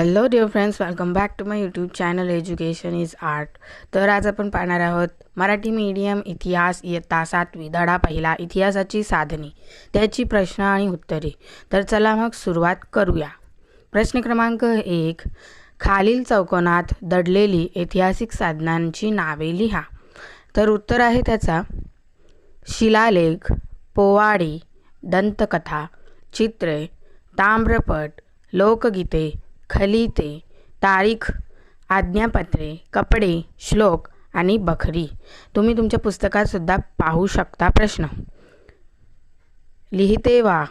Hello dear friends welcome back to my YouTube channel education is art तर आज आपण पाहणार आहोत मराठी मीडियम इतिहास इयत्ता सातवी धडा पहिला इतिहासाची साधने. त्याची प्रश्न आणि उत्तरे. तर चला मग सुरुवात करूया. प्रश्न क्रमांक एक खालील चौकोनात दडलेली ऐतिहासिक साधनांची नावे लिहा. तर उत्तर आहे त्याचा. शिलालेख पोवाडी दंतकथा चित्रे ताम्रपट लोकगीते खलिते तारीख आज्ञापत्रे कपडे श्लोक आणि बखरी. तुम्ही तुमच्या पुस्तकातसुद्धा पाहू शकता प्रश्न. लिहिते वा.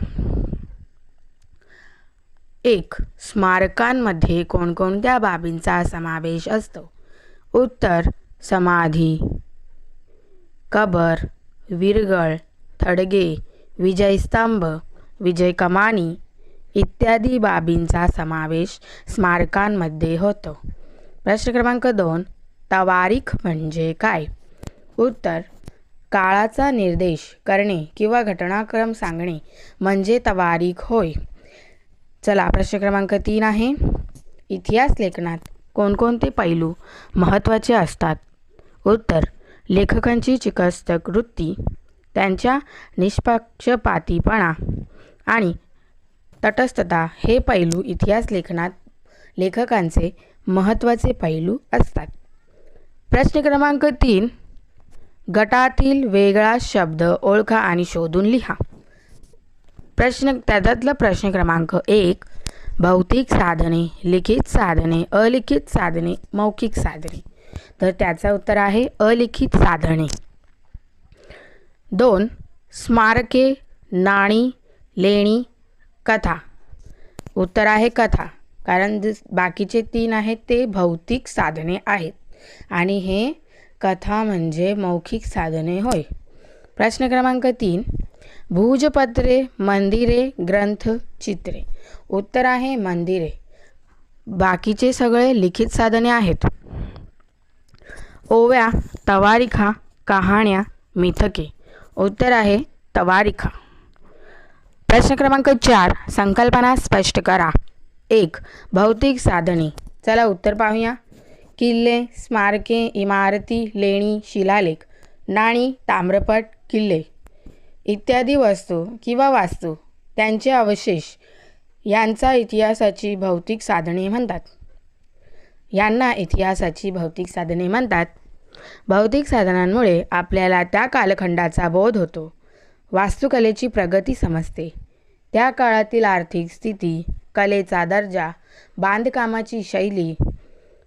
एक स्मारकांमध्ये कोणकोणत्या बाबींचा समावेश असतो? उत्तर समाधी कबर विरगळ थडगे विजयस्तंभ विजय कमानी इत्यादी बाबींचा समावेश स्मारकांमध्ये होतो. प्रश्न क्रमांक दोन तवारीख म्हणजे काय? उत्तर काळाचा निर्देश करणे किंवा घटनाक्रम सांगणे म्हणजे तवारीख होय. चला प्रश्न क्रमांक तीन आहे. इतिहास लेखनात कोणकोणते पैलू महत्त्वाचे असतात? उत्तर लेखकांची चिकित्सक वृत्ती त्यांच्या निष्पक्षपातीपणा आणि तटस्थता हे पैलू इतिहास लेखनात लेखकांचे महत्त्वाचे पैलू असतात. प्रश्न क्रमांक तीन गटातील वेगळा शब्द ओळखा आणि शोधून लिहा. प्रश्न त्याच्यातलं प्रश्न क्रमांक एक भौतिक साधने लिखित साधने अलिखित साधने मौखिक साधने. तर त्याचं उत्तर आहे अलिखित साधने. दोन स्मारके नाणी लेणी कथा. उत्तर आहे कथा. कारण बाकीचे तीन आहेत ते भौतिक साधने आहेत. आणि हे कथा म्हणजे मौखिक साधने होय. प्रश्न क्रमांक तीन. भूजपत्रे मंदिरे ग्रंथ चित्रे. उत्तर आहे मंदिरे. बाकीचे सगळे लिखित साधने आहेत. ओव्या तवारिखा कहाण्या मिथके. उत्तर आहे तवारिखा. प्रश्न क्रमांक चार संकल्पना स्पष्ट करा. एक भौतिक साधने. चला उत्तर पाहूया. किल्ले स्मारके इमारती लेणी शिलालेख नाणी ताम्रपट किल्ले इत्यादी वस्तू किंवा वास्तू त्यांचे अवशेष यांचा इतिहासाची भौतिक साधने म्हणतात. यांना इतिहासाची भौतिक साधने म्हणतात. भौतिक साधनांमुळे आपल्याला त्या कालखंडाचा बोध होतो. वास्तुकलेची प्रगती समजते. त्या काळातील आर्थिक स्थिती कलेचा दर्जा बांधकामाची शैली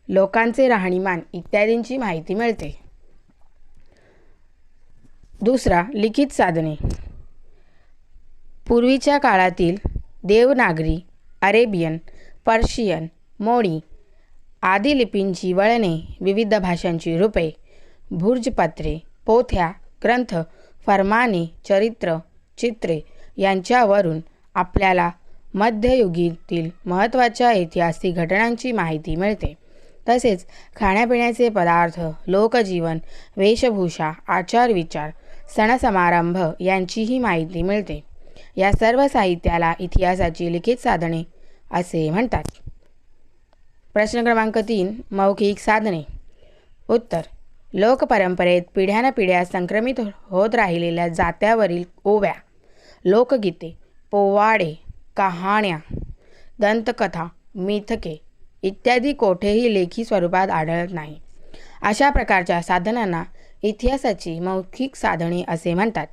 लोकांचे राहणीमान इत्यादींची माहिती मिळते. दुसरा लिखित साधने. पूर्वीच्या काळातील देवनागरी अरेबियन पर्शियन मोडी आदी लिपींची वळणे विविध भाषांची रूपे भुर्जपत्रे पोथ्या ग्रंथ फरमाने चरित्र चित्रे यांच्यावरून आपल्याला मध्ययुगीतील महत्त्वाच्या ऐतिहासिक घटनांची माहिती मिळते. तसेच खाण्यापिण्याचे पदार्थ लोकजीवन वेशभूषा आचारविचार सणसमारंभ यांचीही माहिती मिळते. या सर्व साहित्याला इतिहासाची लिखित साधने असे म्हणतात. प्रश्न क्रमांक तीन मौखिक साधने. उत्तर लोकपरंपरेत पिढ्यानपिढ्या संक्रमित होत राहिलेल्या जात्यावरील ओव्या लोकगीते पोवाडे कहाण्या दंतकथा मिथके इत्यादी कोठेही लेखी स्वरूपात आढळत नाही. अशा प्रकारच्या साधनांना इतिहासाची मौखिक साधने असे म्हणतात.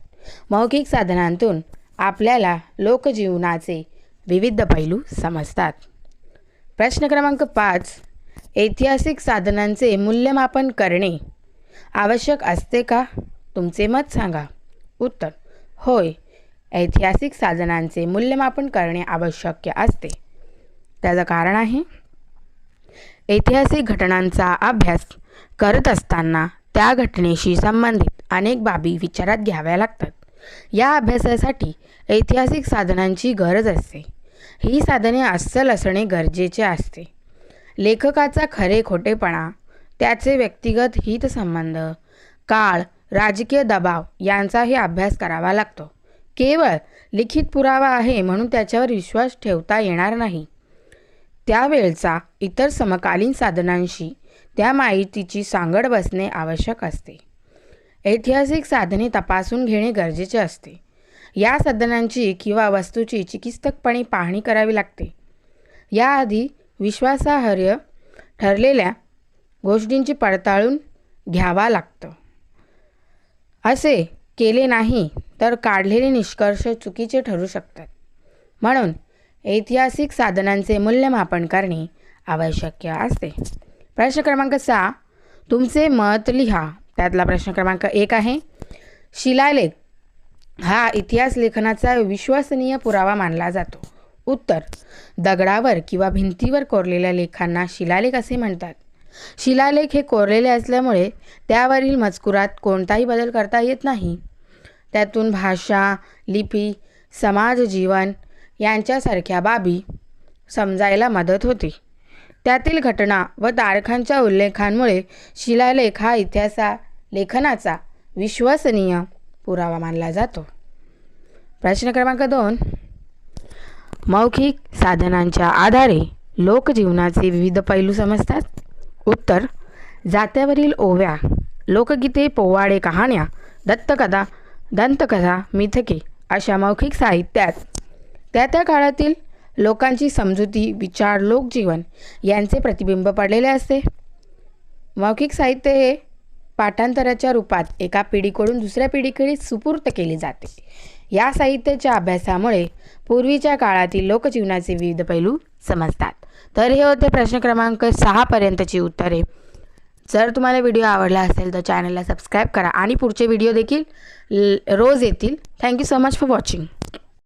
मौखिक साधनांतून आपल्याला लोकजीवनाचे विविध पैलू समजतात. प्रश्न क्रमांक पाच ऐतिहासिक साधनांचे मूल्यमापन करणे. आवश्यक असते का? तुमचे मत सांगा. उत्तर होय. ऐतिहासिक साधनांचे मूल्यमापन करणे आवश्यक असते. त्याचं कारण आहे ऐतिहासिक घटनांचा अभ्यास करत असताना त्या घटनेशी संबंधित अनेक बाबी विचारात घ्याव्या लागतात. या अभ्यासासाठी ऐतिहासिक साधनांची गरज असते. ही साधने अस्सल असणे गरजेचे असते. लेखकाचा खरे खोटेपणा त्याचे व्यक्तिगत हितसंबंध काळ राजकीय दबाव यांचाही अभ्यास करावा लागतो. केवळ लिखित पुरावा आहे म्हणून त्याच्यावर विश्वास ठेवता येणार नाही. त्यावेळचा इतर समकालीन साधनांशी त्या माहितीची सांगड बसणे आवश्यक असते. ऐतिहासिक साधने तपासून घेणे गरजेचे असते. या साधनांची किंवा वस्तूची चिकित्सकपणे पाहणी करावी लागते. याआधी विश्वासार्ह ठरलेल्या गोष्टींची पडताळून घ्यावा लागतं. असे केले नाही तर काढलेले निष्कर्ष चुकीचे ठरू शकतात. म्हणून ऐतिहासिक साधनांचे मूल्यमापन करणे आवश्यक असते. प्रश्न क्रमांक सहा. तुमचे मत लिहा. त्यातला प्रश्न क्रमांक एक आहे. शिलालेख हा इतिहास लेखनाचा विश्वसनीय पुरावा मानला जातो. उत्तर दगडावर किंवा भिंतीवर कोरलेल्या लेखांना शिलालेख असे म्हणतात. शिलालेख हे कोरलेले असल्यामुळे त्यावरील मजकुरात कोणताही बदल करता येत नाही. त्यातून भाषा लिपी समाज जीवन यांच्यासारख्या बाबी समजायला मदत होते. त्यातील घटना व तारखांच्या उल्लेखांमुळे शिलालेख हा इतिहासा लेखनाचा विश्वसनीय पुरावा मानला जातो. प्रश्न क्रमांक दोन. मौखिक साधनांच्या आधारे लोकजीवनाचे विविध पैलू समजतात. उत्तर जात्यावरील ओव्या लोकगीते पोवाडे कहाण्या दत्तकथा दंतकथा मिथके अशा मौखिक साहित्यात. त्या त्या काळातील लोकांची समजुती विचार लोकजीवन यांचे प्रतिबिंब पडलेले असते. मौखिक साहित्य हे पाठांतराच्या रूपात एका पिढीकडून दुसऱ्या पिढीकडे सुपूर्त केले जाते. या साहित्याच्या अभ्यासामुळे पूर्वीच्या काळातील लोकजीवनाचे विविध पैलू समजतात. तर हे होते प्रश्न क्रमांक सहापर्यंतची उत्तरे. जर तुम्हाला व्हिडिओ आवडला असेल तर चॅनलला सबस्क्राईब करा आणि पुढचे व्हिडिओ देखील रोज येतील. Thank you so much for watching.